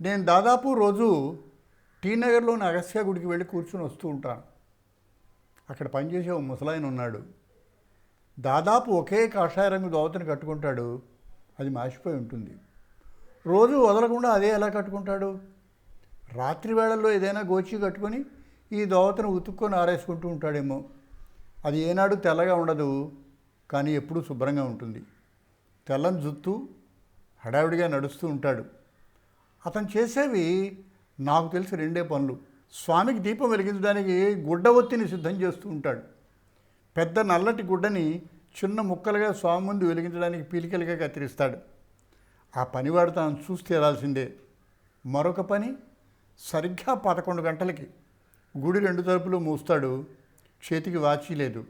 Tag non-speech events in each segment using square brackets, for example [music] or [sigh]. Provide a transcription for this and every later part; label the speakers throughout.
Speaker 1: నేను దాదాపు రోజు టీ నగర్లోని అగస్త్య గుడికి వెళ్ళి కూర్చొని వస్తూ ఉంటాను. అక్కడ పనిచేసే ఓ ముసలాయన ఉన్నాడు. దాదాపు ఒకే కాషాయ రంగు దోవతని కట్టుకుంటాడు. అది మాసిపోయి ఉంటుంది. రోజు వదలకుండా అదే ఎలా కట్టుకుంటాడు? రాత్రి వేళల్లో ఏదైనా గోచి కట్టుకొని ఈ దోవతను ఉతుక్కొని ఆరేసుకుంటూ ఉంటాడేమో. అది ఏనాడు తెల్లగా ఉండదు కానీ ఎప్పుడూ శుభ్రంగా ఉంటుంది. తెల్లని జుత్తు హడావిడిగా నడుస్తూ ఉంటాడు. అతను చేసేవి నాకు తెలిసి రెండే పనులు. స్వామికి దీపం వెలిగించడానికి గుడ్డ ఒత్తిని సిద్ధం చేస్తూ ఉంటాడు. పెద్ద నల్లటి గుడ్డని చిన్న ముక్కలుగా స్వామి ముందు వెలిగించడానికి పీలికలుగా కత్తిరిస్తాడు. ఆ పనివాడు తాను చూసి తీరాల్సిందే మరొక పని? సరిగ్గా పదకొండు గంటలకి గుడి రెండు తలుపులు మూస్తాడు. చేతికి వాచి లేదు.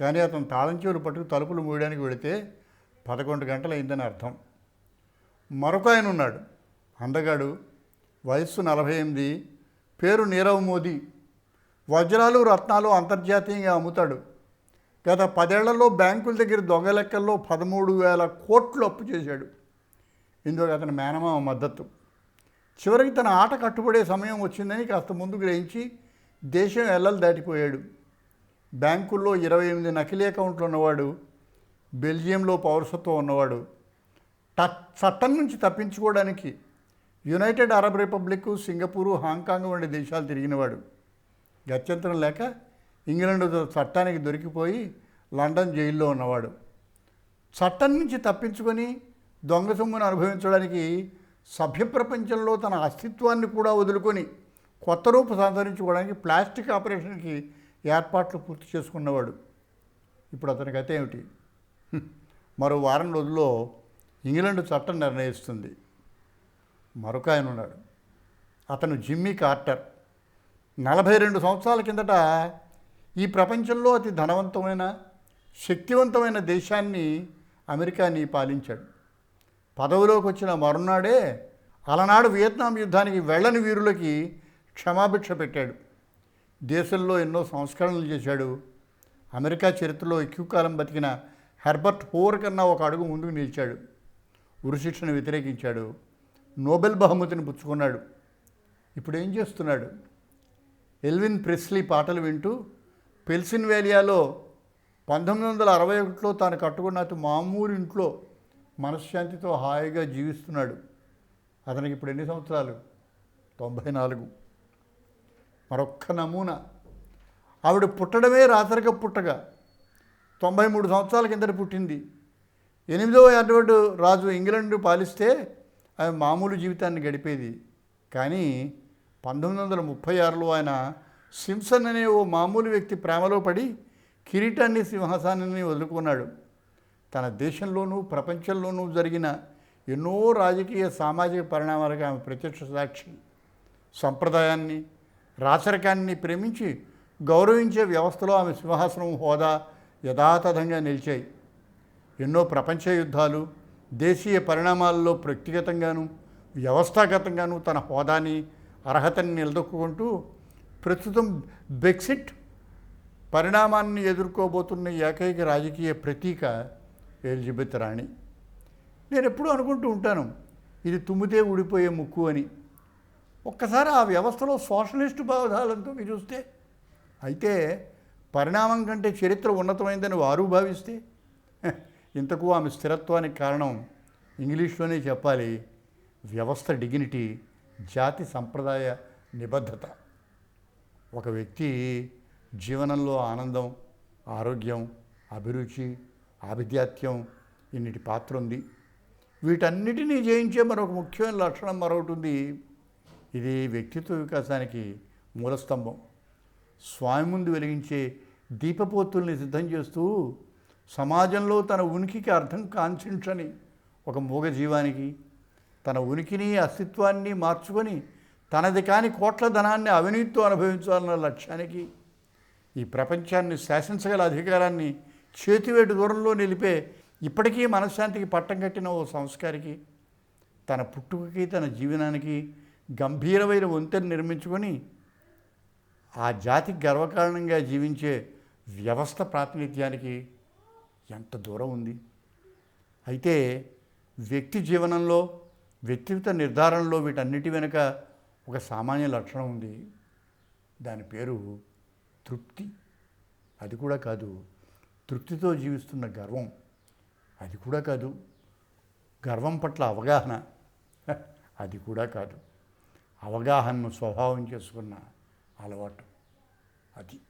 Speaker 1: కానీ అతను తాళం చెవులు పట్టుకు తలుపులు మూయడానికి వెళితే పదకొండు గంటలైందని అర్థం. మరొక ఆయన ఉన్నాడు. అందగాడు వయస్సు నలభై ఎనిమిది పేరు నీరవ్ మోదీ. వజ్రాలు రత్నాలు అంతర్జాతీయంగా అమ్ముతాడు. గత పదేళ్ళలో బ్యాంకుల దగ్గర దొంగ లెక్కల్లో పదమూడు వేల కోట్లు అప్పు చేశాడు. ఇందులో అతని మేనమామ మద్దతు. చివరికి తన ఆట కట్టుబడే సమయం వచ్చిందని కాస్త ముందు గ్రహించి దేశం ఎల్లలు దాటిపోయాడు. బ్యాంకుల్లో ఇరవై ఎనిమిది నకిలీ అకౌంట్లు ఉన్నవాడు బెల్జియంలో పౌరసత్వం ఉన్నవాడు. ట- చట్టం నుంచి తప్పించుకోవడానికి United Arab Republic Singapore Hong Kong వంటి దేశాలు తిరిగినవాడు. గత్యంతరం లేక ఇంగ్లాండ్ చట్టానికి దొరికిపోయి లండన్ జైల్లో ఉన్నవాడు. చట్టం నుంచి తప్పించుకొని దొంగ సొమ్మును అనుభవించడానికి సభ్య ప్రపంచంలో తన అస్తిత్వాన్ని కూడా వదులుకొని కొత్త రూపు సంతరించుకోవడానికి ప్లాస్టిక్ ఆపరేషన్కి ఏర్పాట్లు పూర్తి చేసుకున్నవాడు. ఇప్పుడు అతని గత ఏమిటి [laughs] మరో వారం రోజుల్లో ఇంగ్లాండ్ చట్టం నిర్ణయిస్తుంది. మరొక ఆయన ఉన్నాడు. అతను జిమ్మీ కార్టర్. నలభై రెండు సంవత్సరాల కిందట ఈ ప్రపంచంలో అతి ధనవంతమైన శక్తివంతమైన దేశాన్ని అమెరికాని పాలించాడు. పదవిలోకి వచ్చిన మరునాడే అలనాడు వియత్నాం యుద్ధానికి వెళ్ళని వీరులకి క్షమాభిక్ష పెట్టాడు. దేశంలో ఎన్నో సంస్కరణలు చేశాడు. అమెరికా చరిత్రలో ఎక్కువ కాలం బతికిన హెర్బర్ట్ హోర్ కన్నా ఒక అడుగు ముందుకు నిలిచాడు. ఉరిశిక్షను వ్యతిరేకించాడు. నోబెల్ బహుమతిని పుచ్చుకున్నాడు. ఇప్పుడు ఏం చేస్తున్నాడు? ఎల్విన్ ప్రెస్లీ పాటలు వింటూ పెల్సిన్వేలియాలో పంతొమ్మిది వందల అరవై ఒకటిలో తాను కట్టుకున్న అతి మామూలు ఇంట్లో మనశ్శాంతితో హాయిగా జీవిస్తున్నాడు. అతనికి ఇప్పుడు ఎన్ని సంవత్సరాలు? తొంభై నాలుగు. మరొక్క నమూనా. ఆవిడ పుట్టడమే రాతరిక పుట్టగా తొంభై మూడు సంవత్సరాల కిందట పుట్టింది. ఎనిమిదవ ఎడ్వర్డ్ రాజు ఇంగ్లాండ్ పాలిస్తే ఆమె మామూలు జీవితాన్ని గడిపేది. కానీ పంతొమ్మిది వందల ముప్పై ఆరులో ఆయన సింసన్ అనే ఓ మామూలు వ్యక్తి ప్రేమలో పడి కిరీటాన్ని సింహాసానాన్ని వదులుకున్నాడు. తన దేశంలోనూ ప్రపంచంలోనూ జరిగిన ఎన్నో రాజకీయ సామాజిక పరిణామాలకు ఆమె ప్రత్యక్ష సాక్షి. సంప్రదాయాన్ని రాచరికాన్ని ప్రేమించి గౌరవించే వ్యవస్థలో ఆమె సింహాసనం హోదా యథాతథంగా నిలిచాయి. ఎన్నో ప్రపంచ యుద్ధాలు దేశీయ పరిణామాల్లో వ్యక్తిగతంగాను వ్యవస్థాగతంగాను తన హోదాని అర్హతని నిలదొక్కుంటూ ప్రస్తుతం బ్రెక్సిట్ పరిణామాన్ని ఎదుర్కోబోతున్న ఏకైక రాజకీయ ప్రతీక ఎలిజబెత్ రాణి. నేను ఎప్పుడూ అనుకుంటూ ఉంటాను ఇది తుమ్మితే ఊడిపోయే ముక్కు అని. ఒక్కసారి ఆ వ్యవస్థలో సోషలిస్టు భావజాలంతో చూస్తే అయితే పరిణామం కంటే చరిత్ర ఉన్నతమైందని వారు భావిస్తే ఇంతకు ఆమె స్థిరత్వానికి కారణం ఇంగ్లీష్లోనే చెప్పాలి. వ్యవస్థ డిగ్నిటీ జాతి సంప్రదాయ నిబద్ధత. ఒక వ్యక్తి జీవనంలో ఆనందం ఆరోగ్యం అభిరుచి ఆభిజాత్యం ఇన్నిటి పాత్ర ఉంది. వీటన్నిటినీ జయించే మరొక ముఖ్యమైన లక్షణం మరొకటి ఉంది. ఇది వ్యక్తిత్వ వికాసానికి మూలస్తంభం. స్వామి ముందు వెలిగించే దీపపోతుల్ని సిద్ధం చేస్తూ సమాజంలో తన ఉనికికి అర్థం కాంక్షించని ఒక మూగ జీవానికి తన ఉనికిని అస్తిత్వాన్ని మార్చుకొని తనది కాని కోట్ల ధనాన్ని అవినీతితో అనుభవించాలన్న లక్ష్యానికి ఈ ప్రపంచాన్ని శాసించగల అధికారాన్ని చేతివేటు దూరంలో నిలిపే ఇప్పటికీ మనశ్శాంతికి పట్టం కట్టిన ఓ సంస్కారికి తన పుట్టుకకి తన జీవనానికి గంభీరమైన వంతెన నిర్మించుకొని ఆ జాతికి గర్వకారణంగా జీవించే వ్యవస్థ ప్రాతినిధ్యానికి ఎంత దూరం ఉంది. అయితే వ్యక్తి జీవనంలో వ్యక్తిగత నిర్ధారణలో వీటన్నిటి వెనుక ఒక సామాన్య లక్షణం ఉంది. దాని పేరు తృప్తి. అది కూడా కాదు తృప్తితో జీవిస్తున్న గర్వం. అది కూడా కాదు గర్వం పట్ల అవగాహన. అది కూడా కాదు అవగాహనను స్వభావం చేసుకున్న అలవాటు. అది.